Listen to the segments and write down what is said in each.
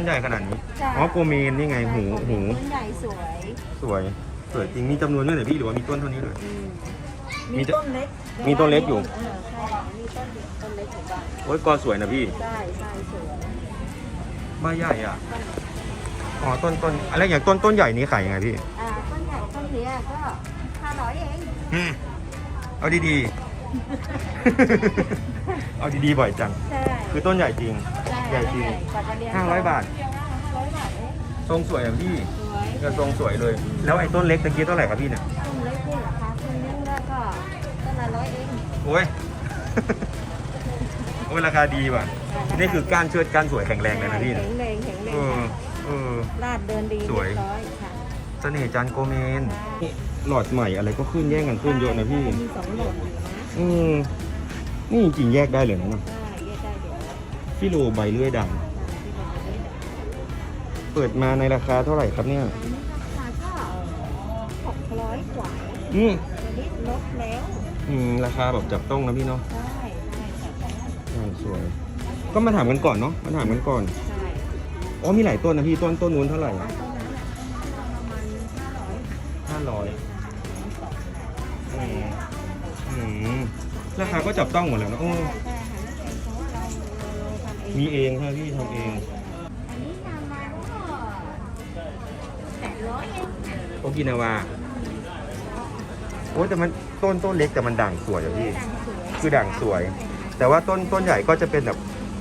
มันใหญ่ขนาดนี้ ใช่ อ๋อโกเมนนี่ไงหูหูต้นใหญ่สวยสวย สวยจริง มีจำนวนด้วยเหรอพี่หรือว่ามีต้นเท่านี้เลย อืมมีมีจะต้นเล็กมีต้นเล็กอยู่ เออใช่มีต้นเล็กต้นเล็กอยู่บ้างโอ้ยกอสวยนะพี่ใช่ใช่สวยบ้าใหญ่อะ อ๋อต้นต้นอะไรอย่างต้นต้นใหญ่นี้ขายยังไงพี่ อ่าต้นใหญ่ต้นเนี้ยก็ห้าร้อยเองอืมเอาดีๆ เอาดีๆบ่อยจัง ใช่ คือต้นใหญ่จริงใช่ใหญ่จริงกว่าจะเรียนห้าร้อยบาทห้าร้อยบาทเองทรงสวยอะพี่สวยกระทรงสวยเลย แล้วไอ้ต้นเล็กตะกี้เท่าไหร่ครับพี่เนี่ยต้นเล็กนี่เหรอคะต้นนึงแล้วก็ต้นละร้อยเองโอ้ยโอ้ยราคาดีว่ะ นี่คือก้านเชิดก้านสวยแข็งแรงเลยนะพี่แข็งแรงแข็งแรงเออเออลาดเดินดีสวยเรีบร้อยค่ะเสน่ห์จันทร์โกเมนนี่หลอดใหม่อะไรก็ขึ้นแย่งกันขึ้นเยอะนะพี่มีสองโหลดอยู่นะอืมนี่จริงๆแยกได้เลยนะ ฟิโลใบเลื่อยด่างที่เราจะได้ดับเปิดมาในราคาเท่าไหร่ครับเนี่ยอันนี้ราคาก็หกร้อยกว่าอืมตอนนี้ลดแล้วอืมราคาแบบจับต้องนะพี่เนาะใช่ใช่ใช่ใช่อ่าสวย ก็มาถามกันก่อนเนาะมาถามกันก่อนใช่อ๋อมีหลายต้นนะพี่ต้นต้นนู้นเท่าไหร่อ่าตรงนั้นอะประมาณห้าร้อยห้าร้อยอืมอืมราคาก็จับต้องหมดแล้วนะโอ้ใช่ใช่ มีเองใช่ไหมพี่ทำเองอันนี้นำมาก็แปดร้อยเองโอกินาวาโอ้ยแต่มันต้นต้นเล็กแต่มันด่างสวยอะพี่ด่างสวยคือด่างสวย แต่ว่าต้นต้นใหญ่ก็จะเป็นแบบ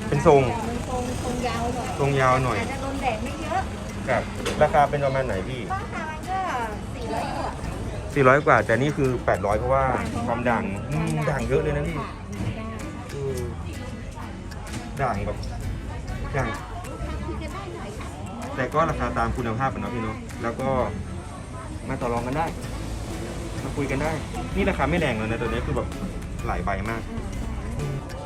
เป็นทรงเป็นทรงทรงยาวหน่อยทรงยาวหน่อยอาจจะโดนแดดไม่เยอะครับราคาเป็นประมาณไหนพี่บางครั้งก็สี่ร้อยกว่า400 กว่า แต่นี่คือ 800 เพราะว่าความด่างอืมด่างเยอะเลยนะพี่ ค่ะได้เออ ด่างแบบด่างลูกค้าคุยกันได้หน่อยค่ะแต่ก็ราคาตามคุณภาพอะเนาะพี่เนาะแล้วก็มาต่อรองกันได้ มาคุยกันได้ นี่ราคาไม่แรงเลยนะตัวนี้คือแบบหลายใบมาก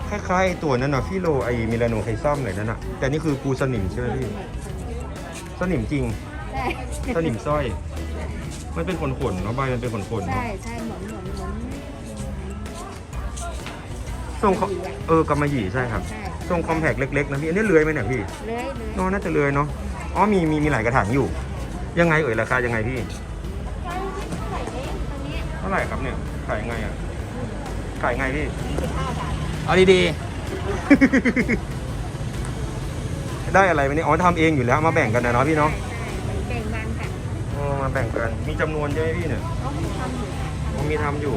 คล้ายๆตัวนั้นนะฟิโลไอมิลานโนไคซอมเลยนั่นนะแต่นี่คือปูสนิมใช่ไหมพี่ สนิมจริงใช่สนิมสร้อย มันเป็นขนๆเนาะใบมันเป็นขนๆเนาะ ใช่ใช่เหมือนเหมือนเหมือนทรงเขาเออกำมะหยี่ใช่ครับ ใช่ ทรงคอมแพกเล็กๆนะพี่ อันนี้เลื้อยไหมเนี่ยพี่เลื้อยเลื้อยนอนน่าจะเลื้อยเนาะ อ๋อมีมีมีหลายกระถางอยู่ ยังไงเอ่ยราคายังไงพี่ใช่ที่เท่าไหร่เองตอนนี้เท่าไหร่ครับเนี่ย ขายยังไงอะ ขายยังไงพี่ยี่สิบห้าบาทเอาดีๆ ได้อะไรไหมเนี่ย อ๋อทำเองอยู่แล้วมาแบ่งกันนะเนาะพี่เนาะใช่ใช่เก่งมันค่ะอ๋อมาแบ่งกัน มีจำนวนใช่ไหมพี่เนี่ยเขามีทำอยู่ค่ะอ๋อมีทำอยู่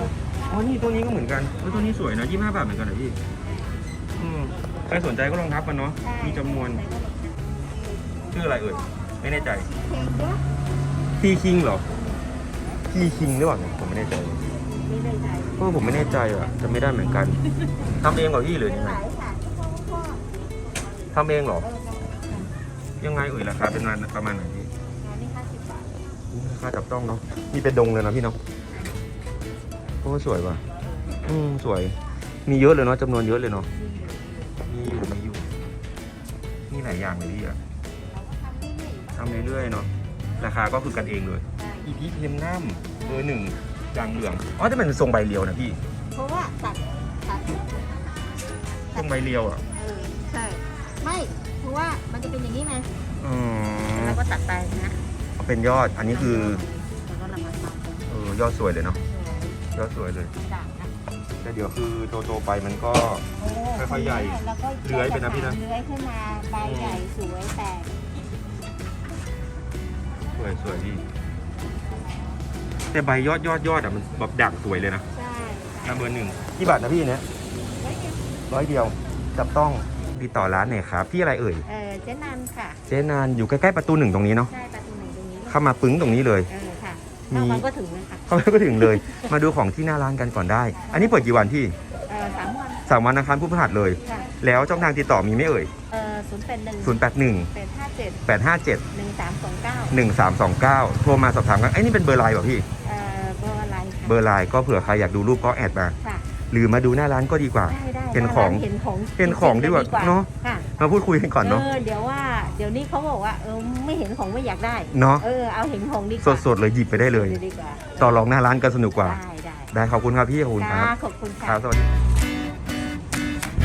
อ๋อ นี่ตัวนี้ก็เหมือนกันเฮ้ยตัวนี้สวยนะยี่ห้าบาทเหมือนกันนะพี่ อืมใครสนใจก็ลองทักกันเนาะ ใช่ มีจำนวน ชื่ออะไรเอ่ย ไม่แน่ใจเพลงเยอะทีคิงเหรอ ทีคิงหรือเปล่าเนี่ยผมไม่แน่ใจไม่ได้ใจเออผมไม่แน่ใจอะจะไม่ได้เหมือนกัน ทำเองเหรอพี่หรือยังไงหลายค่ะพ่อพ่อทำเองเหรอ เออยังไงเอ่ยราคาเป็นประมาณประมาณไหนพี่งานนี้ห้าสิบบาทอู้ราคาจับต้องเนาะ มีเป็นดงเลยนะพี่เนาะโอ้สวยว่ะ อืมสวย มีเยอะเลยเนาะจำนวนเยอะเลยเนาะ มี อยู่มีอยู่ มีหลายอย่างเลยพี่อะเราก็ทำเรื่อยๆทำเรื่อยๆเนาะ ราคาก็คือกันเองเลยใช่อีพีเทมนัมเบอร์หนึ่งจางเหลือง อ๋อแต่มันเป็นทรงใบเรียวนะพี่ เพราะว่าตัดตัดทรงใบเรียวอะ เออ ใช่ ไม่ เพราะว่ามันจะเป็นอย่างนี้ไงอืมแล้วก็ตัดไปนะเอาเป็นยอด อันนี้คือ แล้วก็ระมัดระวังเออยอดสวยเลยเนาะ ยอดสวยเลยด่างนะ แต่เดี๋ยวคือโตๆไปมันก็ โอ้ค่อยๆใหญ่แล้วก็เลื้อยไปนะพี่นะ เลื้อยขึ้นมาใบใหญ่สวยแต่สวยสวยพี่แต่ใบยอดยอดยอดอะมันแบบด่างสวยเลยนะใช่นะเบอร์หนึ่งกี่บาทนะพี่เนี่ยไว้เก็บร้อยเดียวจับต้องติดต่อร้านหน่อยครับพี่อะไรเอ่ยเออเจ๊นันค่ะ เจ๊นานอยู่ใกล้ๆประตูหนึ่งตรงนี้เนาะใช่ประตูหนึ่งตรงนี้เข้ามาปึ้งตรงนี้เลย เออค่ะ มีเข้ามาก็ถึงนะคะเข้ามาก็ถึงเลย มาดูของที่หน้าร้านกันก่อนได้ อันนี้เปิดกี่วันพี่เออสามวันสามวันอังคารพุธพฤหัสเลย ค่ะแล้วช่องทางติดต่อมีไหม่เอ่ย เออศูนย์แปดหนึ่ง0 8 1 แปดห้าเจ็ด8 5 7 หนึ่งสามสองเก้า1 3 2 9 โทรมาสอบถามกันไอ้ยนี่เป็นเบอร์ไลน์ป่ะพี่ เออเบอร์อะไรค่ะเบอร์ไลน์ก็เผื่อใครอยากดูรูปก็แอดมา ค่ะหรือมาดูหน้าร้านก็ดีกว่า ได้ได้เห็นของเห็นของเห็นของดีกว่าเนอะค่ะ มาพูดคุยกันก่อนเนาะ เออเดี๋ยวว่าเดี๋ยวนี้เขาบอกว่าเออไม่เห็นของไม่อยากได้เนาะ เออเอาเห็นของดีกว่าสดๆเลยหยิบไปได้เลย ดีกว่าต่อรองหน้าร้านกันสนุกกว่า ได้ได้ได้ขอบคุณครับพี่ขอบคุณคจ้ารับขอบคุณคค่ะ รับสวัสดี